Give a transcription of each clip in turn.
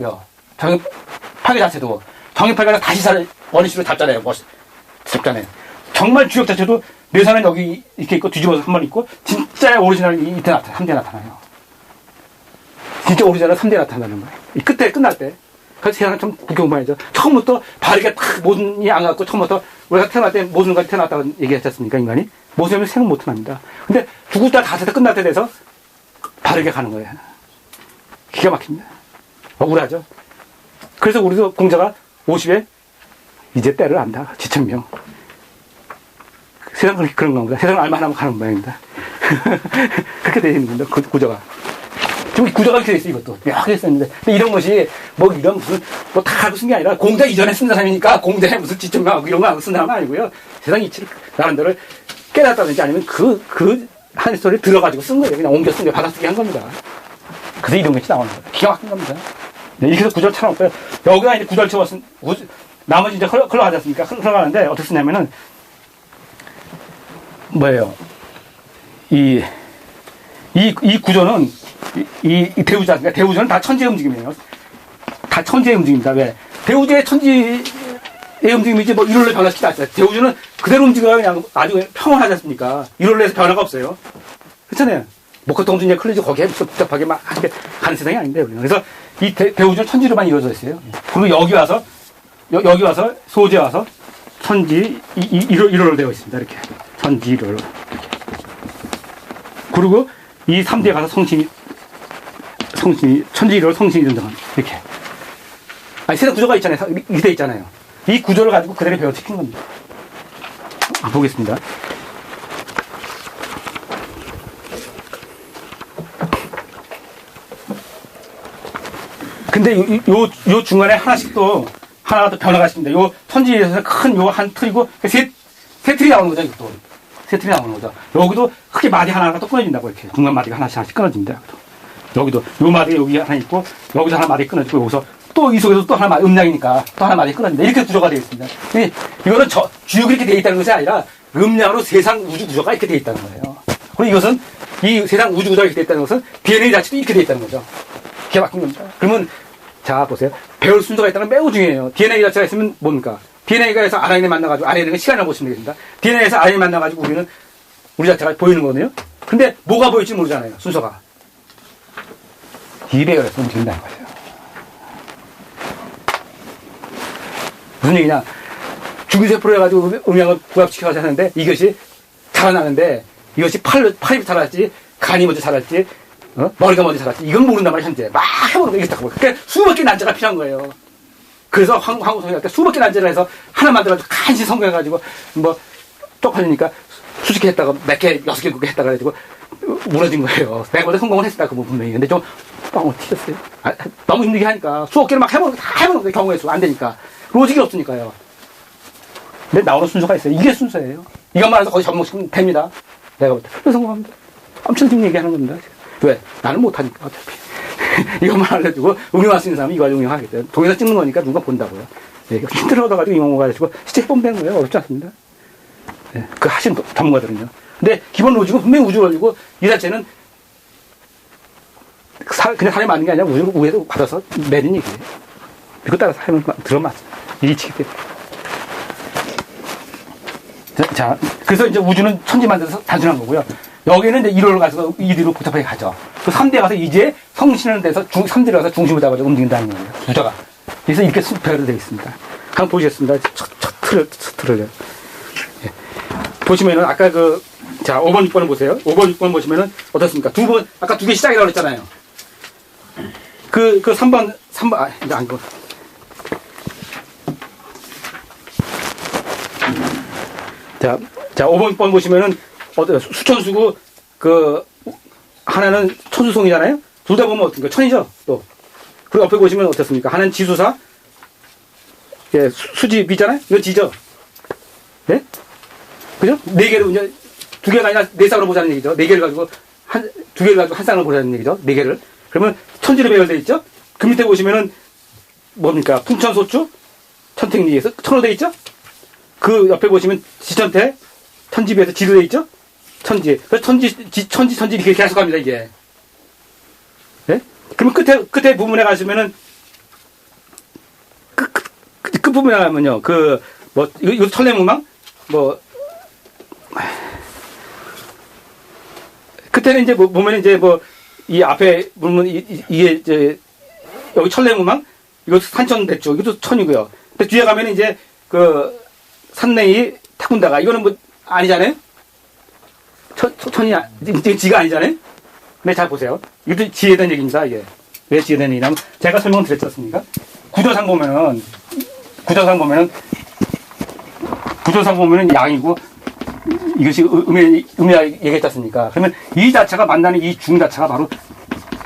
있고요. 정파괴 자체도 정파괴가 다시 살 원위치로 잡잖아요. 뭐, 잡잖아요. 정말 주역 자체도 뇌사는 여기 이렇게 있고 뒤집어서 한 번 있고 진짜 오리지널이 이때 나타나, 3대 나타나요. 진짜 오리지널 3대 나타나는 거예요. 이 끝에 끝날 때. 그래서 세상을 좀 구경해야죠. 처음부터 바르게 탁 모든 이 안 갖고 처음부터 우리가 태어날 때 모든 것이 태어났다고 얘기했지 않습니까, 인간이? 모순이면 생은 못 태어납니다. 근데 죽을 때 다섯 때 끝날 때 돼서 바르게 가는 거예요. 기가 막힙니다. 억울하죠? 그래서 우리도 공자가 50에 이제 때를 안다. 지천명. 세상은 그런 겁니다. 세상을 알만 하면 가는 모양입니다. 그렇게 되어 있는 겁니다. 구, 구조가. 지금 구조가 이렇게 돼 있어, 이것도. 묘하게 써있는데. 근데 이런 것이, 뭐, 이런 무슨, 뭐, 다 알고 쓴 게 아니라, 공자 이전에 쓴 사람이니까, 공자에 무슨 지천명하고 이런 거 알고 쓴 사람은 아니고요. 세상 이치를, 나름대로 깨닫다든지 아니면 그, 그, 한 소리 들어가지고 쓴 거예요. 그냥 옮겨 쓴게 받아쓰기 한 겁니다. 그래서 이런 것이 나오는 거예요. 기가 막힌 겁니다. 네, 이렇게 해서 구절 쳐놓고요. 여기가 이제 구절 쳐왔은, 나머지 이제 흘러, 흘러가지 않습니까? 흘러가는데, 어떻게 쓰냐면은, 뭐예요? 이, 이, 이 구조는, 이, 이 대우자, 그러니까 대우자는 다 천지의 움직임이에요. 다 천지의 움직임입니다. 왜? 대우자의 천지의 움직임이지, 뭐, 일월로 변화시키지 않어요. 대우주는 그대로 움직여야 그냥 아주 평온하지 않습니까? 일월로 해서 변화가 없어요. 그렇잖아요. 목화동준이나 클리즈 거기에 무슨 복잡하게 막 가는 세상이 아닌데, 우리는. 그래서 이 대, 대우주는 천지로만 이루어져 있어요. 그리고 여기 와서, 여, 기 와서, 소재 와서, 천지, 이, 이, 일월, 일월로 되어 있습니다. 이렇게. 천지, 일월로. 이렇게. 그리고 이 3대에 가서 성신이, 성신이, 천지, 일월, 성신이 등장합니다. 이렇게. 아니, 세상 구조가 있잖아요. 이렇게 돼 있잖아요. 이 구조를 가지고 그대로 배워시킨 겁니다. 아, 보겠습니다. 근데 요, 요, 요 중간에 하나씩 또, 하나가 또 변화가 있습니다. 요 천지에서 큰 요 한 틀이고, 세, 세 틀이 나오는 거죠, 이것도. 세 틀이 나오는 거죠. 여기도 크게 마디 하나가 또 끊어진다고, 이렇게. 중간 마디가 하나씩 하나씩 끊어집니다. 여기도. 요 마디 여기 하나 있고, 여기서 하나 마디 끊어지고, 여기서 또 이 속에서 또 하나 음량이니까 또 하나 마디 끊어진다. 이렇게 구조가 되어 있습니다. 이거는 저, 주역이 이렇게 되어 있다는 것이 아니라, 음량으로 세상 우주 구조가 이렇게 되어 있다는 거예요. 그리고 이것은, 이 세상 우주 구조가 이렇게 되어 있다는 것은, DNA 자체도 이렇게 되어 있다는 거죠. 기가 막힌 겁니다. 그러면, 자, 보세요. 배울 순서가 있다는 건 매우 중요해요. DNA 자체가 있으면 뭡니까? DNA가 해서 RNA 만나가지고, RNA는 시간을 보시면 되겠습니다. DNA에서 RNA 만나가지고 우리는, 우리 자체가 보이는 거거든요. 근데 뭐가 보일지 모르잖아요. 순서가. 이배열에서 움직인다는 거예요. 무슨 얘기냐. 죽은 세포로 해가지고 음양을 부합시켜가지고 하는데 이것이 자라나는데 이것이 팔, 팔이 자랄지, 간이 먼저 자랄지, 어? 머리가 먼저 자랐지. 이건 모른단 말이야, 현재. 막 해보는 거, 이게 딱 그러니까 개 난자가 필요한 거예요. 그래서 황, 황우성이 할때 수백 개 난자를 해서 하나 만들어가지고 간신히 성공해가지고 뭐 쪽팔리니까 수십 개 했다가 몇 개, 여섯 개, 그 개 했다가 가지고 무너진 거예요. 내가 원래 성공을 했었다, 그 분명히. 근데 좀 빵을 튀겼어요. 아, 너무 힘들게 하니까 수억 개를 막 해보는, 다 해보는 거예요, 경우의 수. 안 되니까. 로직이 없으니까요. 근데 나오는 순서가 있어요. 이게 순서예요. 이것만 해서 거의 접목시키면 됩니다. 내가 볼 때. 그래서 성공합니다. 엄청 지금 얘기하는 겁니다. 왜? 나는 못하니까, 어차피. 이것만 알려주고, 응용할 수 있는 사람이 이거 가지고 응용하겠다. 동영상 찍는 거니까 누가 본다고요. 네, 힌트를 얻어가지고 응용해가지고, 실제 해보면 되는 거예요. 어렵지 않습니다. 네, 그 하시는 전문가들은요. 근데 기본 로직은 분명히 우주 로직이고, 이 자체는 그냥 사람이 맞는 게 아니라 우주, 우에서 받아서 내린 얘기예요. 그거 따라서 하면 들어맞 이치기 때문에. 자, 그래서 이제 우주는 천지 만들어서 단순한 거고요. 여기는 이제 1호를 가서 1위로 복잡하게 가죠. 그 3대 가서 이제 성신을 돼서 중, 3대로 가서 중심을 잡아서 움직인다는 거예요. 구조가. 그래서 이렇게 수표로 되어 있습니다. 한번 보시겠습니다. 첫, 첫 틀을, 첫 틀을. 예. 보시면은 아까 그, 자, 5번, 6번을 보세요. 5번, 6번 보시면은 어떻습니까? 두 번, 아까 두 개 시작이라고 그랬잖아요. 그, 그 3번, 3번, 아, 이제 안, 그, 자, 자, 5번 번 보시면은, 어때 수천수고, 그, 하나는 천수송이잖아요? 둘 다 보면 어떻습니까? 천이죠? 또. 그리고 옆에 보시면 어떻습니까? 하나는 지수사, 예, 수, 집이잖아요 이거 지죠? 네? 그죠? 네 개를, 이제, 두 개가 아니라 네 쌍으로 보자는 얘기죠. 네 개를 가지고, 한, 두 개를 가지고 한 쌍으로 보자는 얘기죠. 네 개를. 그러면 천지로 배열되어 있죠? 그 밑에 보시면은, 뭡니까? 풍천소추, 천택리에서 천으로 되어 있죠? 그 옆에 보시면 지천태, 천지비에서 되어 있죠? 천지. 그래서 천지, 지, 천지, 천지 이렇게 계속 갑니다, 이게. 예? 그러면 끝에, 끝에 부분에 가시면은 끝부분에 하면요. 그, 뭐, 이거, 이거 천례문망? 뭐, 그때는 이제 뭐, 보면 이제 뭐, 이 앞에 보면 이, 이- 이게 이제, 여기 천례문망? 이것도 산천 됐죠. 이것도 천이고요. 근데 뒤에 가면 이제 그, 산내이 태군다가, 이거는 뭐, 아니잖아요? 천, 천- 천이, 아- 지금 지가 아니잖아요? 근데 잘 보세요. 이것도 대한 얘기입니다, 이게. 왜 대한 얘기냐면, 제가 설명 드렸지 않습니까? 구조상 보면은, 구조상 보면은, 구조상 보면은 양이고, 이것이 음의, 음의 얘기했지 않습니까? 그러면 이 자체가 만나는 이 중 자체가 바로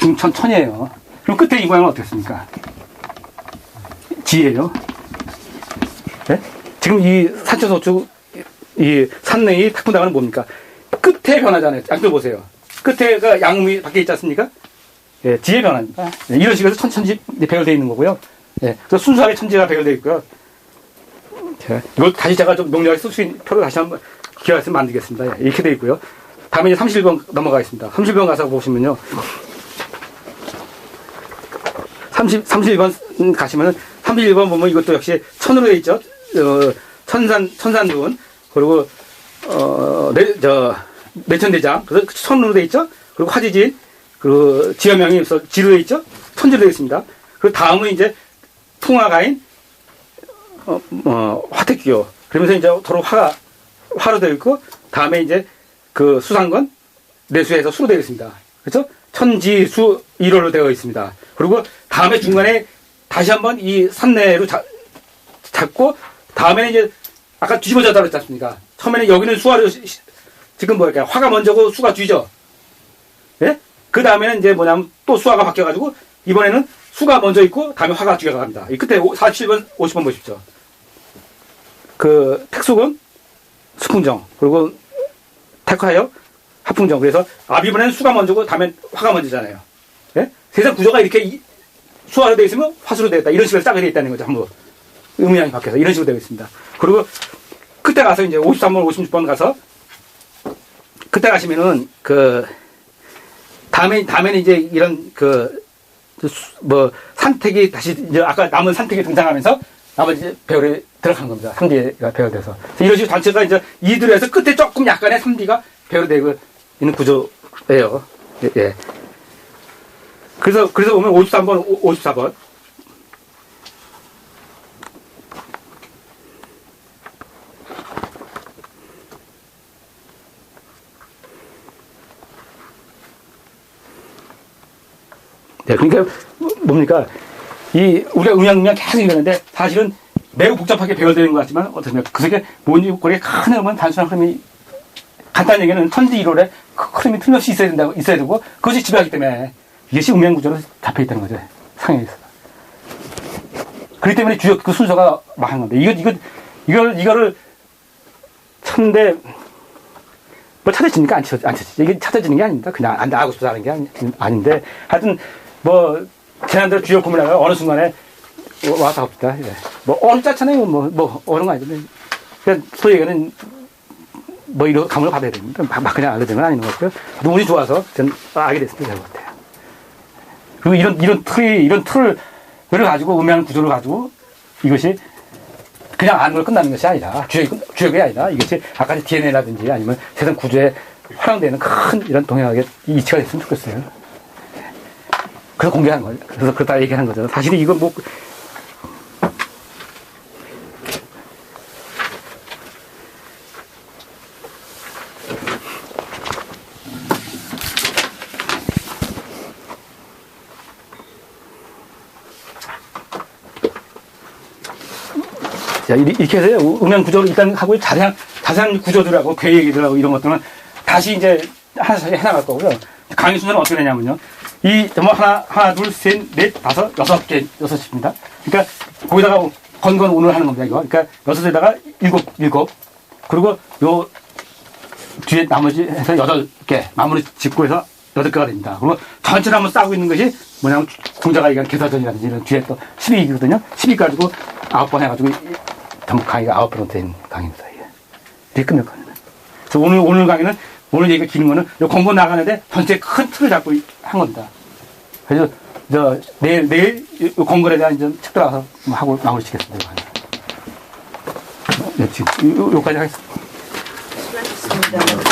중천, 천이에요. 그럼 끝에 이 모양은 어떻습니까? 지예요. 예? 지금 이 산초소축, 이 산내이 탁분당은 뭡니까? 끝에 변하잖아요. 양쪽 보세요. 끝에가 양음이 밖에 있지 않습니까? 예, 지의 변화입니다. 예, 이런 식으로 천 천지 배열되어 있는 거고요. 예, 그래서 순수하게 천지가 배열되어 있고요. 자, 이걸 다시 제가 좀 명료하게 쓸 수 있는 표를 다시 한번 있으면 만들겠습니다. 예, 이렇게 되어 있고요. 다음에 이제 31번 넘어가겠습니다. 31번 가서 보시면요. 30, 31번 가시면은 31번 보면 이것도 역시 천으로 되어 있죠. 어, 천산, 천산두운. 그리고, 어, 내, 저, 내천대장. 그래서 천으로 되어 있죠. 그리고 화지진. 그리고 지어명이 있어 지로 되어 있죠. 천지로 되어 있습니다. 그리고 다음은 이제 풍화가인, 어, 어, 화택기요. 그러면서 이제 도로 화가, 화로 되어 있고, 다음에 이제 그 수상건, 내수에서 수로 되어 있습니다. 그렇죠? 천지, 수, 일호로 되어 있습니다. 그리고 다음에 중간에 다시 한번 이 산내로 잡, 잡고, 다음에는 이제 아까 뒤집어졌다 그랬지 않습니까? 처음에는 여기는 수화로, 지금 뭐랄까, 화가 먼저고 수가 뒤죠? 예? 그 다음에는 이제 뭐냐면 또 수화가 바뀌어가지고, 이번에는 수가 먼저 있고, 다음에 화가 뒤가 갑니다. 이 끝에 47번, 50번 보십시오. 그, 택수군, 수풍정, 그리고 택화역, 하풍정. 그래서 앞 이번에는 수가 먼저고 다음에 화가 먼저잖아요. 예? 세상 구조가 이렇게 이- 수화로 되어 있으면 화수로 되어 있다. 이런 식으로 짝이 되어 있다는 거죠. 전 부. 음양이 바뀌어서 이런 식으로 되어 있습니다. 그리고 그때 가서 이제 53번, 56번 가서 그때 가시면은 그 다음에 다음에는 이제 이런 그 뭐 산택이 다시 이제 아까 남은 산택이 등장하면서 나머지 배열이 들어간 겁니다. 3D가 배열돼서 이런 식으로 전체가 이제 2들에서 끝에 조금 약간의 3D가 배열되고 있는 구조예요. 예, 예. 그래서 그래서 보면 53번, 54번 네, 그러니까 뭐- 뭡니까? 이 우리가 음양음양 계속 얘기하는데 사실은 매우 복잡하게 배열되는 것 같지만 어떻습니까? 그 속에 뭔지 모르게 큰 흐름은 단순한 흐름이 간단한 얘기는 천지 1월에 그 흐름이 틀림없이 있어야 된다고 있어야 되고 그것이 지배하기 때문에 이것이 음양 구조로 잡혀 있다는 거죠 상해에서. 그렇기 때문에 주요 그 순서가 망한 건데 이거 이거 이걸 이거를 찾는데 뭐 찾아지니까 안, 찾, 안 찾지. 이게 찾아지는 게 아닙니다. 그냥 안 나가고 싶어서 하는 게 아니, 아닌데 하여튼 뭐 지난대로 주요 고민하다가 어느 순간에 와서 합시다. 예. 뭐 어렵잖아요. 뭐, 뭐 어려운 거 아니죠. 소위 얘기는 뭐 이런 감을 받아야 됩니다. 막, 막 그냥 알게 건 아닌 것 같고요. 운이 좋아서 전 알게 됐으면 될것 같아요. 그리고 이런 이런 틀이 이런 틀을 가지고 음양 구조를 가지고 이것이 그냥 걸 끝나는 것이 아니라 주역이, 끝- 주역이 아니라 이것이 아까 DNA라든지 아니면 세상 구조에 활용되는 큰 이런 동향하게 이치가 됐으면 좋겠어요. 그래서 공개하는 거예요. 그래서 그렇다 얘기하는 거죠. 사실 이거 뭐 자, 이렇게 해서 음향 구조를 일단 하고 자세한, 자세한 구조들하고 계획들하고 이런 것들은 다시 이제 하나씩 해나갈 거고요. 강의 순서는 어떻게 되냐면요. 이, 뭐 하나, 하나, 둘, 셋, 넷, 다섯, 여섯 개, 여섯입니다. 그러니까 거기다가 건건 오늘 하는 겁니다, 이거. 그러니까 여섯에다가 일곱, 일곱. 그리고 요 뒤에 나머지 해서 여덟 개 마무리 짓고 해서 여덟 개가 됩니다. 그리고 전체를 한번 싸고 있는 것이 뭐냐면 공자가 얘기한 개사전이라든지 이런 뒤에 또 12기거든요. 12 가지고 아홉 번 해가지고 이- 전부 강의가 아홉 번으로 된 강의입니다. 이게. 끝낼 거예요. 그래서 오늘, 오늘 강의는 오늘 얘기가 기는 거는 공부 나가는데 전체 큰 틀을 잡고 한 겁니다. 그래서 저 내일 내일 공부에 대한 이제 책 들어가서 하고 마무리 시겠습니다 네, 지금 여기까지 하겠습니다. 수고하셨습니다.